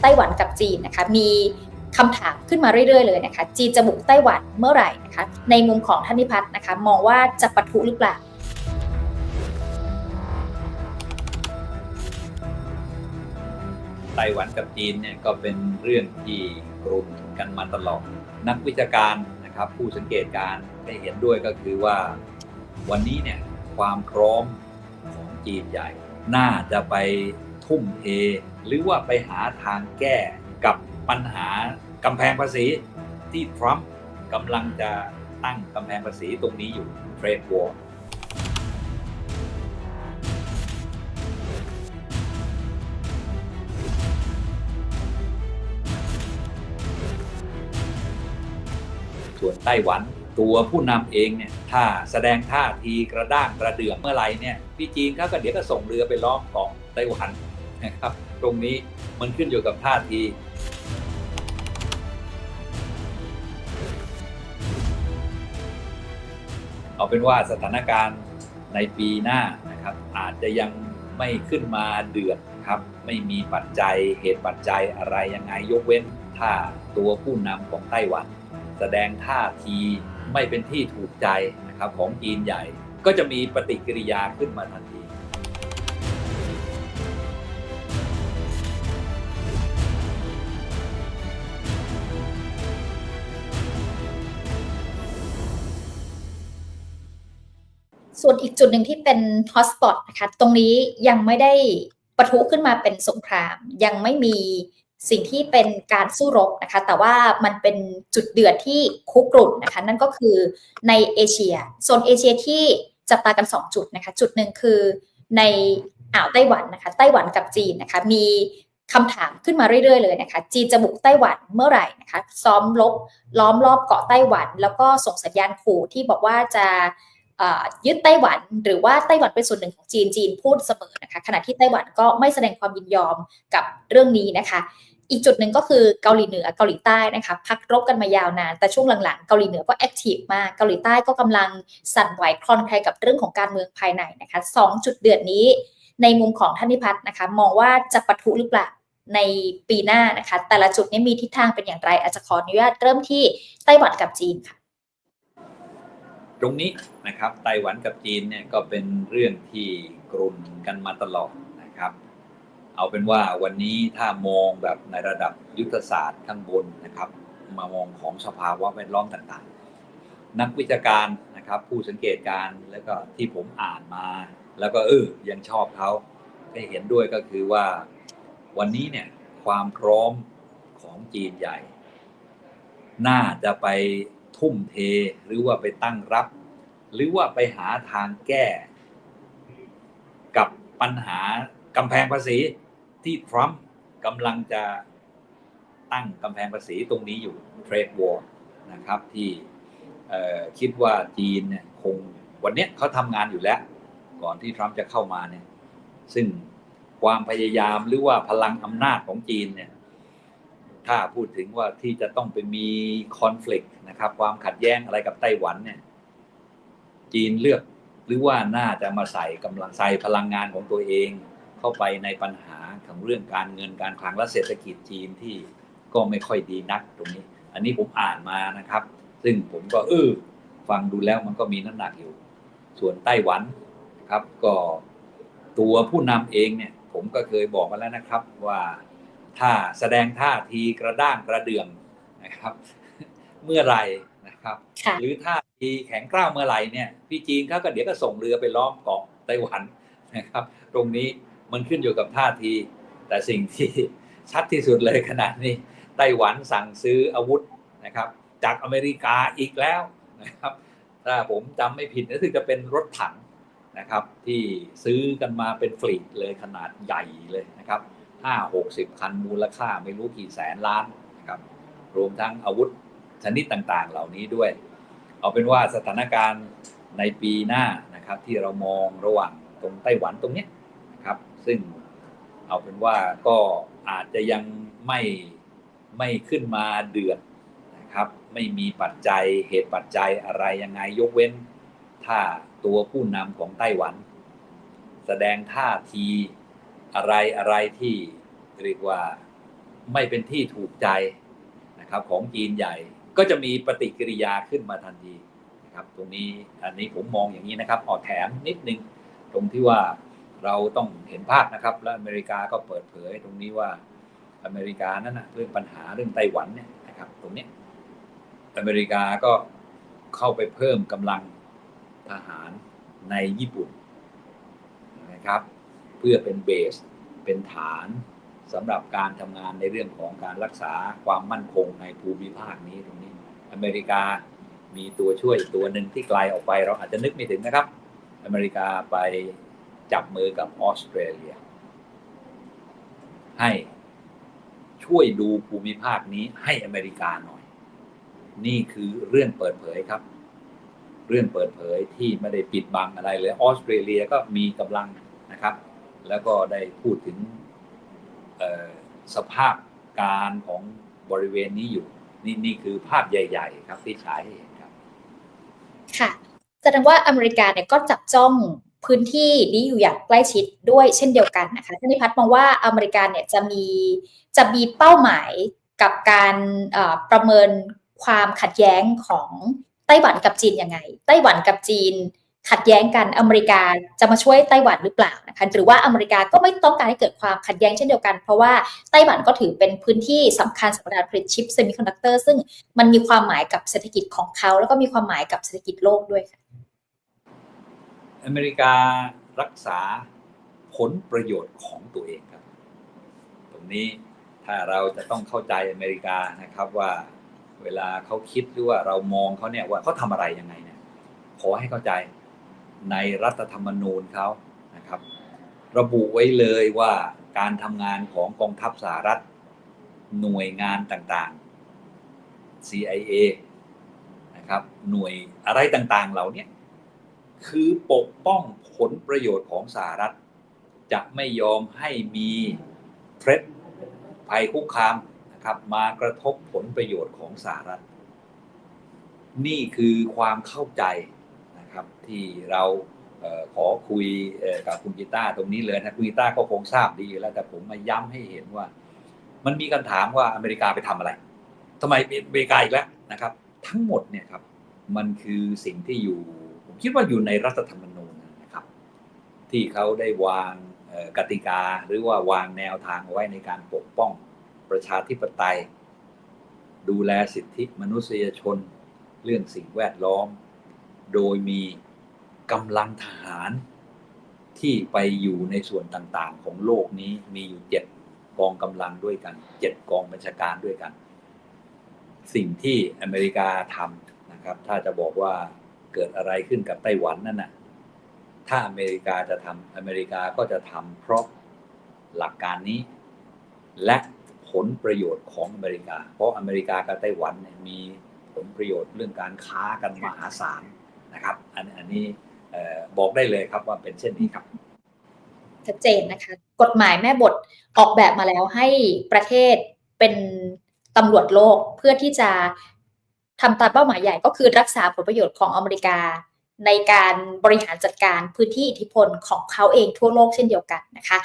ไต้หวันกับจีนนะคะ มีคำถามขึ้นมาเรื่อย ๆ เลยนะคะ จีนจะบุกไต้หวันเมื่อไหร่นะคะ ในมุมของท่านนิพัฒน์นะคะ มองว่าจะปะทุหรือเปล่าไต้หวันกับจีนเนี่ยก็เป็นเรื่องที่กลุ่นกันมาตลอดนักวิชาการนะครับผู้สังเกตการได้เห็นด้วยก็คือว่าวันนี้เนี่ยความพร้อมของจีนใหญ่ น่าจะไป ทุ่มเท หรือว่าไปหาทางแก้กับปัญหากำแพงภาษีที่ทรัมป์กำลังจะตั้งกำแพงภาษีตรงนี้อยู่เทรดวอร์ส่วนไต้หวันตัวผู้นำเองเนี่ยถ้าแสดงท่าทีกระด้างกระเดื่องเมื่อไหร่เนี่ยพี่จีนเขาก็เดี๋ยวก็ส่งเรือไปล้อมเกาะไต้หวัน นะครับ ตรงนี้มันขึ้นอยู่กับท่าทีเอาเป็นว่าสถานการณ์ในปีหน้านะครับ อาจจะยังไม่ขึ้นมาเดือดครับไม่มีปัจจัยเหตุปัจจัยอะไรยังไงยกเว้น ถ้าตัวผู้นำของไต้หวัน แสดงท่าทีไม่เป็นที่ถูกใจนะครับของจีนใหญ่ ก็จะมีปฏิกิริยาขึ้นมาทันที ส่วนอีกจุดหนึ่งที่เป็นฮอตสปอตนะคะตรงนี้ยังไม่ได้ประทุขึ้นมาเป็นสงคราม ยังไม่มีสิ่งที่เป็นการสู้รบนะคะ แต่ว่ามันเป็นจุดเดือดที่คุกรุ่นนะคะ นั่นก็คือในเอเชียโซนเอเชียที่จับตากัน 2 จุดนะคะ จุดหนึ่งคือในอ่าวไต้หวันนะคะ ไต้หวันกับจีนนะคะ มีคำถามขึ้นมาเรื่อยๆเลยนะคะ จีนจะบุกไต้หวันเมื่อไหร่นะคะ ซ้อมลบล้อมรอบเกาะไต้หวัน แล้วก็ส่งสัญญาณขู่ที่บอกว่าจะ ยึดไต้หวันหรือว่าไต้หวันเป็นส่วนหนึ่งของจีนจีนพูดเสมอนะคะขณะที่ไต้หวันก็ไม่แสดงความยินยอมกับเรื่องนี้นะคะ อีกจุดหนึ่งก็คือเกาหลีเหนือเกาหลีใต้นะคะพักรบกันมายาวนาน แต่ช่วงหลังๆเกาหลีเหนือก็แอคทีฟมากเกาหลีใต้ก็กำลังสั่นไหวคลอนใครกับเรื่องของการเมืองภายในนะคะสองจุดเดือดนี้ ในมุมของท่านนิพัฒน์นะคะ มองว่าจะปะทุหรือเปล่าในปีหน้านะคะ แต่ละจุดนี้มีทิศทางเป็นอย่างไรอาจจะขออนุญาตเริ่มที่ไต้หวันกับจีนค่ะ ตรงนี้นะครับไต้หวันกับจีนเนี่ยก็เป็นเรื่องที่กลุ่นกันมาตลอดนะครับ เอาเป็นว่าวันนี้ถ้ามองแบบในระดับยุทธศาสตร์ข้างบนนะครับ มามองของสภาวะแวดล้อมต่างๆ นักวิชาการนะครับ ผู้สังเกตการณ์แล้วก็ที่ผมอ่านมา แล้วก็เออยังชอบเขาได้เห็นด้วยก็คือว่าวันนี้เนี่ยความพร้อมของจีนใหญ่ น่าจะไป ทุ่มเท หรือว่าไปตั้งรับ หรือว่าไปหาทางแก้ กับปัญหากำแพงภาษีที่ทรัมป์กำลังจะตั้งกำแพงภาษีตรงนี้อยู่เทรดวอร์นะครับที่คิดว่าจีนเนี่ยคงวันนี้เขาทำงานอยู่แล้ว ก่อนที่ทรัมป์จะเข้ามาเนี่ยซึ่งความพยายามหรือว่าพลังอำนาจของจีนเนี่ย ถ้าพูดถึงว่าที่จะต้องไปมีคอน FLICT นะครับ ความขัดแย้งอะไรกับไต้หวันเนี่ย จีนเลือกหรือว่าน่าจะมาใส่กำลังใส่พลังงานของตัวเอง เข้าไปในปัญหาของเรื่องการเงินการคลังและเศรษฐกิจจีนที่ก็ไม่ค่อยดีนักตรงนี้ อันนี้ผมอ่านมานะครับ ซึ่งผมก็เออฟังดูแล้วมันก็มีน้ำหนักอยู่ ส่วนไต้หวันครับ ก็ตัวผู้นำเองเนี่ย ผมก็เคยบอกมาแล้วนะครับว่า ถ้าแสดงท่าทีกระด้างกระเดื่องนะครับ เมื่อไหร่นะครับ หรือท่าทีแข็งกร้าวเมื่อไหร่เนี่ยพี่จีนเขาก็เดี๋ยวก็ส่งเรือไปล้อมเกาะไต้หวันนะครับ ตรงนี้มันขึ้นอยู่กับท่าที แต่สิ่งที่ชัดที่สุดเลยขนาดนี้ ไต้หวันสั่งซื้ออาวุธนะครับ จากอเมริกาอีกแล้วนะครับ ถ้าผมจำไม่ผิดก็คือจะเป็นรถถังนะครับ ที่ซื้อกันมาเป็นฟลีดเลยขนาดใหญ่เลยนะครับ ห้าหกสิบคันมูลค่าไม่รู้กี่แสนล้านนะครับรวมทั้งอาวุธชนิดต่างๆ เหล่านี้ด้วย เอาเป็นว่าสถานการณ์ในปีหน้านะครับที่เรามองระหว่างตรงไต้หวันตรงนี้นะครับ ซึ่งเอาเป็นว่าก็อาจจะยังไม่ไม่ขึ้นมาเดือดนะครับ ไม่มีปัจจัยเหตุปัจจัยอะไรยังไงยกเว้น ถ้าตัวผู้นำของไต้หวัน แสดงท่าที อะไรอะไรที่เรียกว่าไม่เป็นที่ถูกใจนะครับ ของจีนใหญ่ก็จะมีปฏิกิริยาขึ้นมาทันทีนะครับ ตรงนี้อันนี้ผมมองอย่างนี้นะครับออแถมนิดนึงตรงที่ว่าเราต้องเห็นภาพนะครับ และอเมริกาก็เปิดเผยตรงนี้ว่าอเมริกานั้นนะเรื่องปัญหาเรื่องไต้หวันเนี่ยนะครับ ตรงนี้อเมริกาก็เข้าไปเพิ่มกำลังทหารในญี่ปุ่นนะครับ เพื่อเป็นเบส เป็นฐานสำหรับการทำงานในเรื่องของการรักษาความมั่นคงในภูมิภาคนี้ตรงนี้ อเมริกามีตัวช่วยตัวหนึ่งที่ไกลออกไป เราอาจจะนึกไม่ถึงนะครับ อเมริกาไปจับมือกับออสเตรเลีย ให้ช่วยดูภูมิภาคนี้ให้อเมริกาหน่อย นี่คือเรื่องเปิดเผยครับ เรื่องเปิดเผยที่ไม่ได้ปิดบังอะไรเลยออสเตรเลียก็มีกำลังนะครับ แล้วก็ได้พูดถึงสภาพการของบริเวณนี้อยู่ นี่นี่คือภาพใหญ่ ๆ ครับที่ฉายให้เห็นครับ ค่ะแสดงว่าอเมริกาเนี่ยก็จับจ้องพื้นที่นี้อยู่อย่างใกล้ชิดด้วยเช่นเดียวกันนะคะท่านนิพัฒน์มองว่าอเมริกาเนี่ยจะมีจะมีเป้าหมายกับการประเมินความขัดแย้งของไต้หวันกับจีนยังไง ไต้หวันกับจีน ขัดแย้งกันอเมริกาจะมาช่วยไต้หวันหรือเปล่านะคะหรือว่าอเมริกาก็ไม่ต้องการให้เกิดความขัดแย้งเช่นเดียวกัน เพราะว่าไต้หวันก็ถือเป็นพื้นที่สำคัญสำหรับการผลิตชิปเซมิคอนดักเตอร์ซึ่งมันมีความหมายกับเศรษฐกิจของเขา แล้วก็มีความหมายกับเศรษฐกิจโลกด้วยค่ะอเมริการักษาผลประโยชน์ของตัวเองครับ ตรงนี้ถ้าเราจะต้องเข้าใจอเมริกานะครับว่าเวลาเขาคิดหรือว่าเรามองเขาเนี่ยว่าเขาทำอะไรยังไงเนี่ยขอให้เข้าใจ ในรัฐธรรมนูญเขานะครับ ระบุไว้เลยว่าการทำงานของกองทัพสหรัฐหน่วยงานต่างๆ CIA นะครับ หน่วยอะไรต่างๆ เหล่าเนี้ยคือปกป้องผลประโยชน์ของสหรัฐ จะไม่ยอมให้มีเทรดภัยคุกคามนะครับ มากระทบผลประโยชน์ของสหรัฐ นี่คือความเข้าใจ นะครับที่เราเออขอคุยกับคุณกีตาร์ตรงนี้เลยนะคุณกีตาร์ก็คงทราบดีอยู่แล้ว แต่ผมมาย้ำให้เห็นว่า มันมีคำถามว่าอเมริกาไปทำอะไรทำไมอเมริกาอีกแล้วนะครับ ทั้งหมดเนี่ยครับมันคือสิ่งที่อยู่ ผมคิดว่าอยู่ในรัฐธรรมนูญนะครับ ที่เขาได้วางกติกาหรือว่าวางแนวทางเอาไว้ในการปกป้องประชาธิปไตย ดูแลสิทธิมนุษยชน เรื่องสิ่งแวดล้อม โดยมีกำลังทหารที่ไปอยู่ในส่วนต่างๆ ของโลกนี้มีอยู่เจ็ดกองกำลังด้วยกันเจ็ดกองบัญชาการด้วยกัน สิ่งที่อเมริกาทำนะครับ ถ้าจะบอกว่าเกิดอะไรขึ้นกับไต้หวันนั่นน่ะถ้าอเมริกาจะทำอเมริกาก็จะทำเพราะหลักการนี้ และผลประโยชน์ของอเมริกา เพราะอเมริกากับไต้หวันมีผลประโยชน์เรื่องการค้ากันมหาศาล นะครับ อันอันนี้บอกได้เลยครับว่าเป็นเช่นนี้ครับชัดเจนนะคะ กฎหมายแม่บทออกแบบมาแล้วให้ประเทศเป็นตำรวจโลกเพื่อที่จะทำตามเป้าหมายใหญ่ก็คือรักษาผลประโยชน์ของอเมริกา ในการบริหารจัดการพื้นที่อิทธิพลของเขาเองทั่วโลกเช่นเดียวกันนะคะ